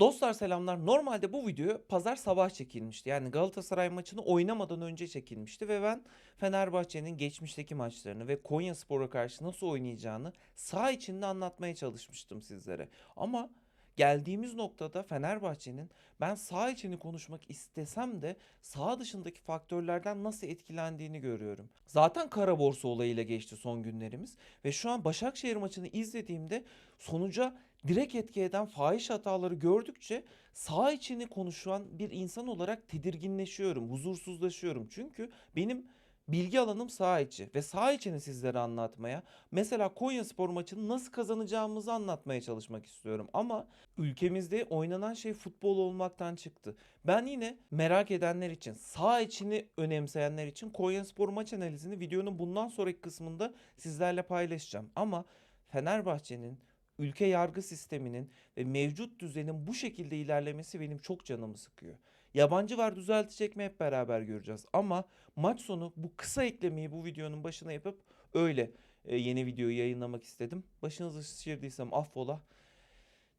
Dostlar selamlar. Normalde bu video pazar sabah çekilmişti. Yani Galatasaray maçını oynamadan önce çekilmişti ve ben Fenerbahçe'nin geçmişteki maçlarını ve Konyaspor'a karşı nasıl oynayacağını saha içinde anlatmaya çalışmıştım sizlere. Ama geldiğimiz noktada Fenerbahçe'nin ben saha içini konuşmak istesem de saha dışındaki faktörlerden nasıl etkilendiğini görüyorum. Zaten kara borsa olayıyla geçti son günlerimiz ve şu an Başakşehir maçını izlediğimde sonuca direkt etki eden fahiş hataları gördükçe saha içini konuşan bir insan olarak tedirginleşiyorum, huzursuzlaşıyorum. Çünkü benim bilgi alanım saha içi ve saha içini sizlere anlatmaya, mesela Konyaspor maçını nasıl kazanacağımızı anlatmaya çalışmak istiyorum. Ama ülkemizde oynanan şey futbol olmaktan çıktı. Ben yine merak edenler için, saha içini önemseyenler için Konyaspor maç analizini videonun bundan sonraki kısmında sizlerle paylaşacağım. Ama Fenerbahçe'nin ülke yargı sisteminin ve mevcut düzenin bu şekilde ilerlemesi benim çok canımı sıkıyor. Yabancı var düzeltecek mi hep beraber göreceğiz. Ama maç sonu bu kısa eklemeyi bu videonun başına yapıp öyle e, yeni videoyu yayınlamak istedim. Başınızı şişirdiysem affola.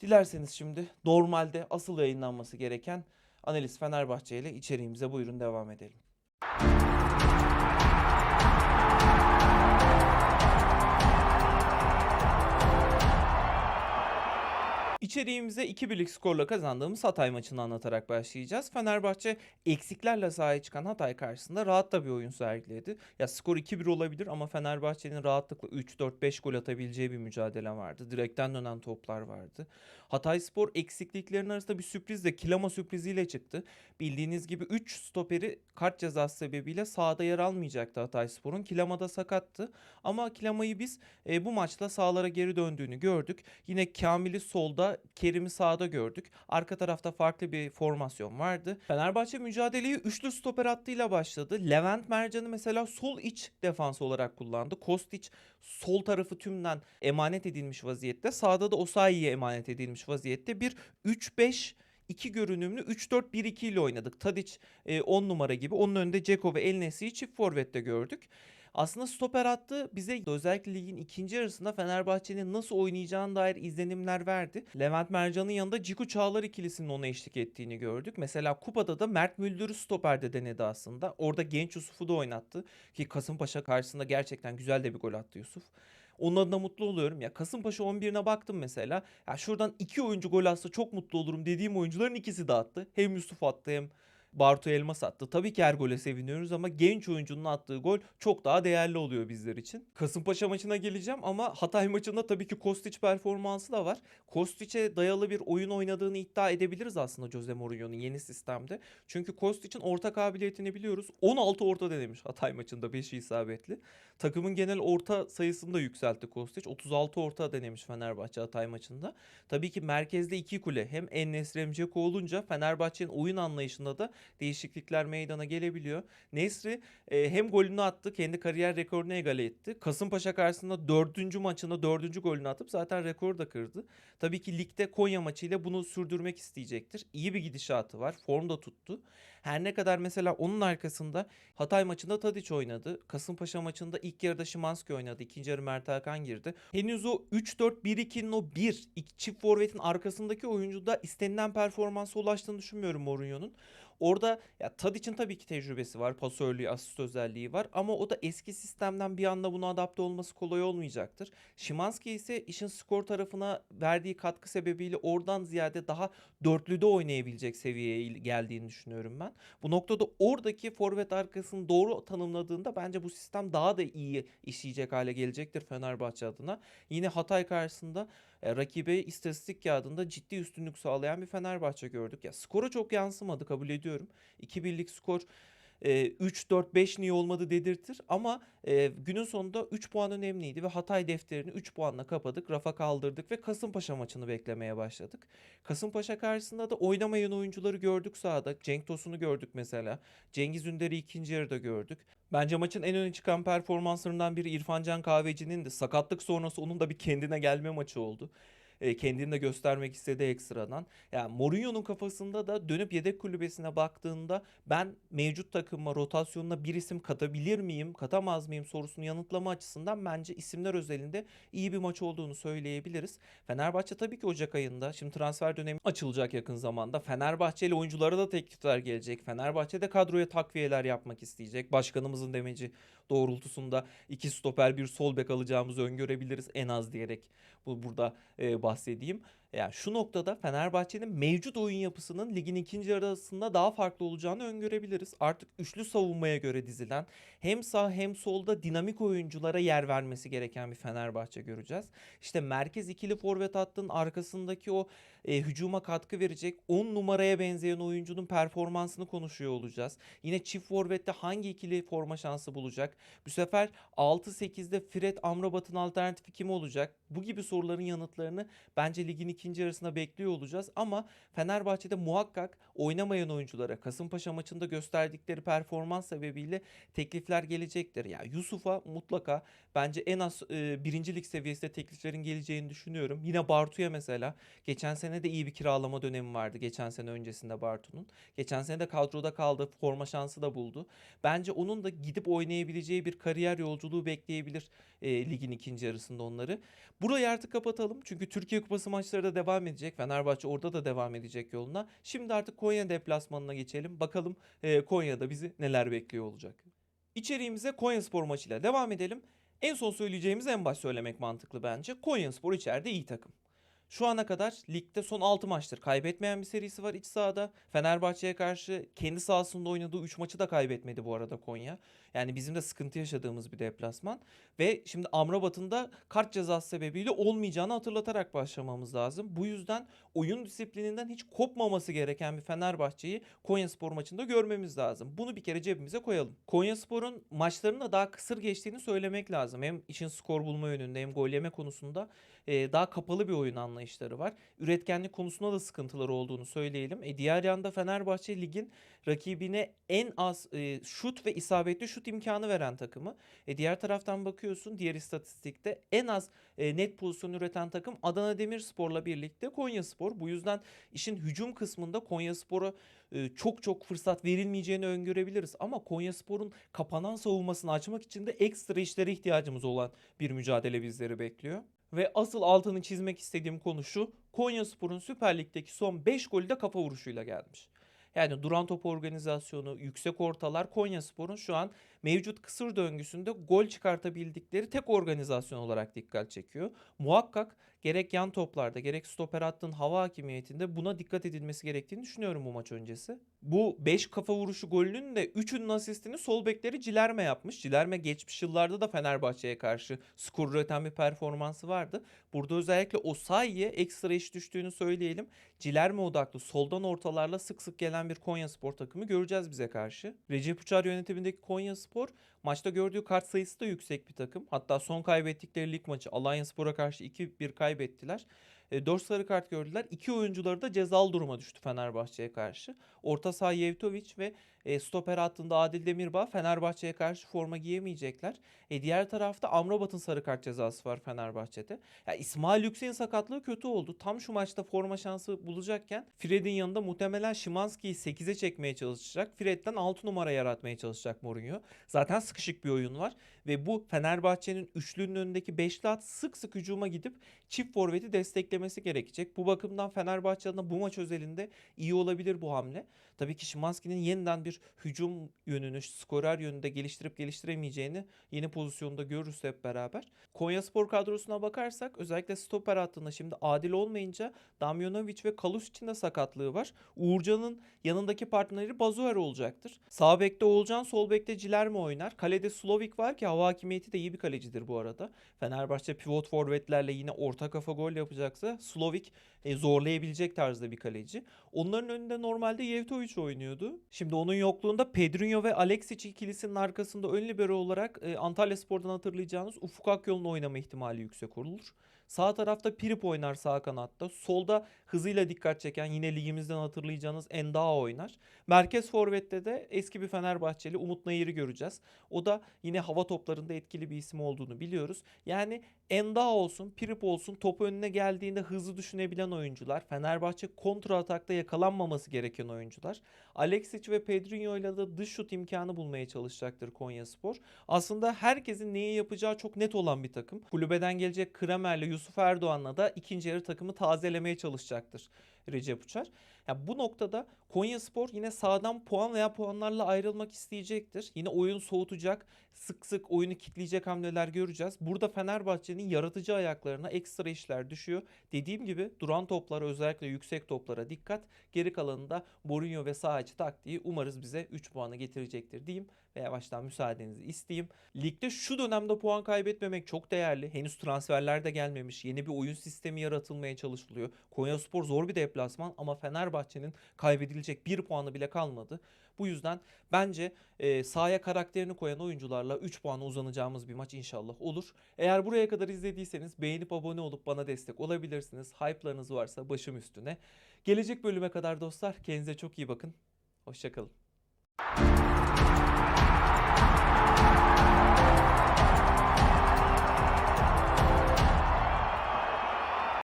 Dilerseniz şimdi normalde asıl yayınlanması gereken analiz Fenerbahçe ile içeriğimize buyurun devam edelim. İçeriğimize 2 birlik skorla kazandığımız Hatay maçını anlatarak başlayacağız. Fenerbahçe eksiklerle sahaya çıkan Hatay karşısında rahat da bir oyun sergiledi. Ya skor 2-1 olabilir ama Fenerbahçe'nin rahatlıkla 3-4-5 gol atabileceği bir mücadele vardı. Direkten dönen toplar vardı. Hatay Spor eksikliklerin arasında bir sürprizle Kilama sürpriziyle çıktı. Bildiğiniz gibi 3 stoperi kart cezası sebebiyle sahada yer almayacaktı Hatay Spor'un. Kilama da sakattı. Ama Kilama'yı biz e, bu maçla sahalara geri döndüğünü gördük. Yine Kamil'i solda, Kerim'i sağda gördük. Arka tarafta farklı bir formasyon vardı. Fenerbahçe mücadeleyi üçlü stoper hattıyla başladı. Levent Mercan'ı mesela sol iç defans olarak kullandı. Kostić sol tarafı tümden emanet edilmiş vaziyette. Sağda da Osayi'ye emanet edilmiş vaziyette. Bir 3-5 2 görünümlü 3-4-1-2 ile oynadık. Tadic 10 numara gibi. Onun önünde Ceko ve El Nesri'yi çift forvette gördük. Aslında stoper hattı bize özellikle ligin ikinci yarısında Fenerbahçe'nin nasıl oynayacağına dair izlenimler verdi. Levent Mercan'ın yanında Ciku Çağlar ikilisinin ona eşlik ettiğini gördük. Mesela kupada da Mert Müldür'ü stoperde denedi aslında. Orada genç Yusuf'u da oynattı. Ki Kasımpaşa karşısında gerçekten güzel de bir gol attı Yusuf. Onun adına mutlu oluyorum. Ya Kasımpaşa 11'ine baktım mesela. Ya şuradan iki oyuncu gol atsa çok mutlu olurum dediğim oyuncuların ikisi de attı. Hem Yusuf attı hem Bartu Elmas attı. Tabii ki her gole seviniyoruz ama genç oyuncunun attığı gol çok daha değerli oluyor bizler için. Kasımpaşa maçına geleceğim ama Hatay maçında tabii ki Kostić performansı da var. Kostić'e dayalı bir oyun oynadığını iddia edebiliriz aslında Jose Mourinho'nun yeni sistemde. Çünkü Kostić'in orta kabiliyetini biliyoruz. 16 orta denemiş Hatay maçında 5'i isabetli. Takımın genel orta sayısını da yükseltti Kostić. 36 orta denemiş Fenerbahçe Hatay maçında. Tabii ki merkezde iki kule hem En-Nesyri hem Dzeko olunca Fenerbahçe'nin oyun anlayışında da değişiklikler meydana gelebiliyor. Nesri e, hem golünü attı kendi kariyer rekorunu egale etti. Kasımpaşa karşısında dördüncü maçında dördüncü golünü atıp zaten rekoru da kırdı. Tabii ki ligde Konya maçıyla bunu sürdürmek isteyecektir. İyi bir gidişatı var. Form da tuttu. Her ne kadar mesela onun arkasında Hatay maçında Tadiç oynadı. Kasımpaşa maçında ilk yarıda Şimanski oynadı. İkinci yarı Mert Hakan girdi. Henüz o 3-4-1-2'nin o 1 iki çift forvetin arkasındaki oyuncuda istenilen performansa ulaştığını düşünmüyorum Mourinho'nun. Orada ya Tadic'in tabii ki tecrübesi var. Pasörlüğü, asist özelliği var. Ama o da eski sistemden bir anda buna adapte olması kolay olmayacaktır. Şimanski ise işin skor tarafına verdiği katkı sebebiyle oradan ziyade daha dörtlüde oynayabilecek seviyeye geldiğini düşünüyorum ben. Bu noktada oradaki forvet arkasını doğru tanımladığında bence bu sistem daha da iyi işleyecek hale gelecektir Fenerbahçe adına. Yine Hatay karşısında e, rakibe istatistik kağıdında ciddi üstünlük sağlayan bir Fenerbahçe gördük. Ya skora çok yansımadı kabul ediyorum. 2 birlik skor e, 3-4-5 niye olmadı dedirtir ama e, günün sonunda 3 puan önemliydi ve Hatay defterini 3 puanla kapadık, rafa kaldırdık ve Kasımpaşa maçını beklemeye başladık. Kasımpaşa karşısında da oynamayan oyuncuları gördük sahada. Cenk Tosun'u gördük mesela. Cengiz Ünder'i ikinci yarıda gördük. Bence maçın en öne çıkan performanslarından biri İrfan Can Kahveci'nin de sakatlık sonrası onun da bir kendine gelme maçı oldu. E, kendini de göstermek istedi ekstradan. Yani Mourinho'nun kafasında da dönüp yedek kulübesine baktığında ben mevcut takıma rotasyonuna bir isim katabilir miyim, katamaz mıyım sorusunu yanıtlama açısından bence isimler özelinde iyi bir maç olduğunu söyleyebiliriz. Fenerbahçe tabii ki Ocak ayında şimdi transfer dönemi açılacak yakın zamanda. Fenerbahçeli oyunculara da teklifler gelecek. Fenerbahçe de kadroya takviyeler yapmak isteyecek. Başkanımızın demeci doğrultusunda iki stoper bir sol bek alacağımızı öngörebiliriz en az diyerek bu burada e, bahsedeyim. Yani şu noktada Fenerbahçe'nin mevcut oyun yapısının ligin ikinci arasında daha farklı olacağını öngörebiliriz. Artık üçlü savunmaya göre dizilen hem sağ hem solda dinamik oyunculara yer vermesi gereken bir Fenerbahçe göreceğiz. İşte merkez ikili forvet hattının arkasındaki o e, hücuma katkı verecek 10 numaraya benzeyen oyuncunun performansını konuşuyor olacağız. Yine çift forvette hangi ikili forma şansı bulacak? Bu sefer 6-8'de Fred Amrabat'ın alternatifi kim olacak? Bu gibi soruların yanıtlarını bence ligin ikinci yarısında bekliyor olacağız. Ama Fenerbahçe'de muhakkak oynamayan oyunculara Kasımpaşa maçında gösterdikleri performans sebebiyle teklifler gelecektir. Ya yani Yusuf'a mutlaka bence en az e, birincilik seviyesinde tekliflerin geleceğini düşünüyorum. Yine Bartu'ya mesela geçen sene de iyi bir kiralama dönemi vardı. Geçen sene öncesinde Bartu'nun. Geçen sene de kadroda kaldı. Forma şansı da buldu. Bence onun da gidip oynayabileceği bir kariyer yolculuğu bekleyebilir e, ligin ikinci yarısında onları. Burayı artık kapatalım. Çünkü Türkiye Kupası maçları da devam edecek. Fenerbahçe orada da devam edecek yoluna. Şimdi artık Konya deplasmanına geçelim. Bakalım e, Konya'da bizi neler bekliyor olacak. İçeriğimize Konya Spor maçıyla devam edelim. En son söyleyeceğimiz en baş söylemek mantıklı bence. Konya Spor içeride iyi takım. Şu ana kadar ligde son 6 maçtır kaybetmeyen bir serisi var iç sahada. Fenerbahçe'ye karşı kendi sahasında oynadığı 3 maçı da kaybetmedi bu arada Konya. Yani bizim de sıkıntı yaşadığımız bir deplasman. Ve şimdi Amrabat'ın da kart cezası sebebiyle olmayacağını hatırlatarak başlamamız lazım. Bu yüzden oyun disiplininden hiç kopmaması gereken bir Fenerbahçe'yi Konya Spor maçında görmemiz lazım. Bunu bir kere cebimize koyalım. Konya Spor'un maçlarının da daha kısır geçtiğini söylemek lazım. Hem için skor bulma yönünde hem gol yeme konusunda e, daha kapalı bir oyun anlayışları var. Üretkenlik konusunda da sıkıntıları olduğunu söyleyelim. E, diğer yanda Fenerbahçe ligin rakibine en az e, şut ve isabetli şut imkanı veren takımı. E, diğer taraftan bakıyorsun diğer istatistikte en az e, net pozisyon üreten takım Adana Demirspor'la birlikte Konyaspor. Bu yüzden işin hücum kısmında Konyaspor'a e, çok çok fırsat verilmeyeceğini öngörebiliriz. Ama Konyaspor'un kapanan savunmasını açmak için de ekstra işlere ihtiyacımız olan bir mücadele bizleri bekliyor. Ve asıl altını çizmek istediğim konu şu. Konyaspor'un Süper Lig'deki son 5 golü de kafa vuruşuyla gelmiş. Yani duran top organizasyonu, yüksek ortalar Konyaspor'un şu an mevcut kısır döngüsünde gol çıkartabildikleri tek organizasyon olarak dikkat çekiyor. Muhakkak gerek yan toplarda gerek stoper hattın hava hakimiyetinde buna dikkat edilmesi gerektiğini düşünüyorum bu maç öncesi. Bu 5 kafa vuruşu golünün de 3'ünün asistini sol bekleri Cilerme yapmış. Cilerme geçmiş yıllarda da Fenerbahçe'ye karşı skor üreten bir performansı vardı. Burada özellikle o sayıya ekstra iş düştüğünü söyleyelim. Cilerme odaklı soldan ortalarla sık sık gelen bir Konya Spor takımı göreceğiz bize karşı. Recep Uçar yönetimindeki Konya Spor maçta gördüğü kart sayısı da yüksek bir takım. Hatta son kaybettikleri lig maçı Alanya Spor'a karşı 2-1 kaybettiler. E, 4 sarı kart gördüler. İki oyuncuları da cezalı duruma düştü Fenerbahçe'ye karşı. Orta saha Yevtoviç ve e, stoper hattında Adil Demirbağ Fenerbahçe'ye karşı forma giyemeyecekler. E, diğer tarafta Amrabat'ın sarı kart cezası var Fenerbahçe'de. Ya, İsmail Yüksek'in sakatlığı kötü oldu. Tam şu maçta forma şansı bulacakken Fred'in yanında muhtemelen Şimanski'yi 8'e çekmeye çalışacak. Fred'den 6 numara yaratmaya çalışacak Mourinho. Zaten sıkışık bir oyun var. Ve bu Fenerbahçe'nin üçlünün önündeki beşli at sık sık hücuma gidip çift forveti desteklemesi gerekecek. Bu bakımdan Fenerbahçe adına bu maç özelinde iyi olabilir bu hamle. Tabii ki Şimanski'nin yeniden bir hücum yönünü, skorer yönünde geliştirip geliştiremeyeceğini yeni pozisyonda görürüz hep beraber. Konya Spor kadrosuna bakarsak özellikle stoper hattında şimdi adil olmayınca Damjanovic ve Kalus için de sakatlığı var. Uğurcan'ın yanındaki partneri Bazuer olacaktır. Sağ bekte Oğulcan, sol bekte Cilerme oynar. Kalede Slovik var ki hava hakimiyeti de iyi bir kalecidir bu arada. Fenerbahçe pivot forvetlerle yine orta kafa gol yapacaksa Slovik e, zorlayabilecek tarzda bir kaleci. Onların önünde normalde Yevtovic oynuyordu. Şimdi onun yokluğunda Pedrinho ve Alexic ikilisinin arkasında ön libero olarak e, Antalya Spor'dan hatırlayacağınız Ufuk Akyol'un oynama ihtimali yüksek olur. Sağ tarafta Pirip oynar sağ kanatta. Solda hızıyla dikkat çeken yine ligimizden hatırlayacağınız Endao oynar. Merkez forvette de eski bir Fenerbahçeli Umut Nayır'ı göreceğiz. O da yine hava toplarında etkili bir isim olduğunu biliyoruz. Yani Endao olsun, Pirip olsun top önüne geldiğinde hızlı düşünebilen oyuncular. Fenerbahçe kontra atakta yakalanmaması gereken oyuncular. Alexic ve Pedrinho ile de dış şut imkanı bulmaya çalışacaktır Konyaspor. Aslında herkesin neyi yapacağı çok net olan bir takım. Kulübeden gelecek Kramer'le Yusuf Erdoğan'la da ikinci yarı takımı tazelemeye çalışacaktır Recep Uçar. Ya bu noktada Konyaspor yine sağdan puan veya puanlarla ayrılmak isteyecektir. Yine oyun soğutacak, sık sık oyunu kitleyecek hamleler göreceğiz. Burada Fenerbahçe'nin yaratıcı ayaklarına ekstra işler düşüyor. Dediğim gibi duran toplara özellikle yüksek toplara dikkat. Geri kalanında Mourinho ve sağ içi taktiği umarız bize 3 puanı getirecektir diyeyim ve yavaştan müsaadenizi isteyeyim. Ligde şu dönemde puan kaybetmemek çok değerli. Henüz transferler de gelmemiş. Yeni bir oyun sistemi yaratılmaya çalışılıyor. Konyaspor zor bir deplasman ama Fenerbahçe'nin kaybedilecek bir puanı bile kalmadı. Bu yüzden bence e, sahaya karakterini koyan oyuncularla 3 puana uzanacağımız bir maç inşallah olur. Eğer buraya kadar izlediyseniz beğenip abone olup bana destek olabilirsiniz. Hype'larınız varsa başım üstüne. Gelecek bölüme kadar dostlar kendinize çok iyi bakın. Hoşçakalın.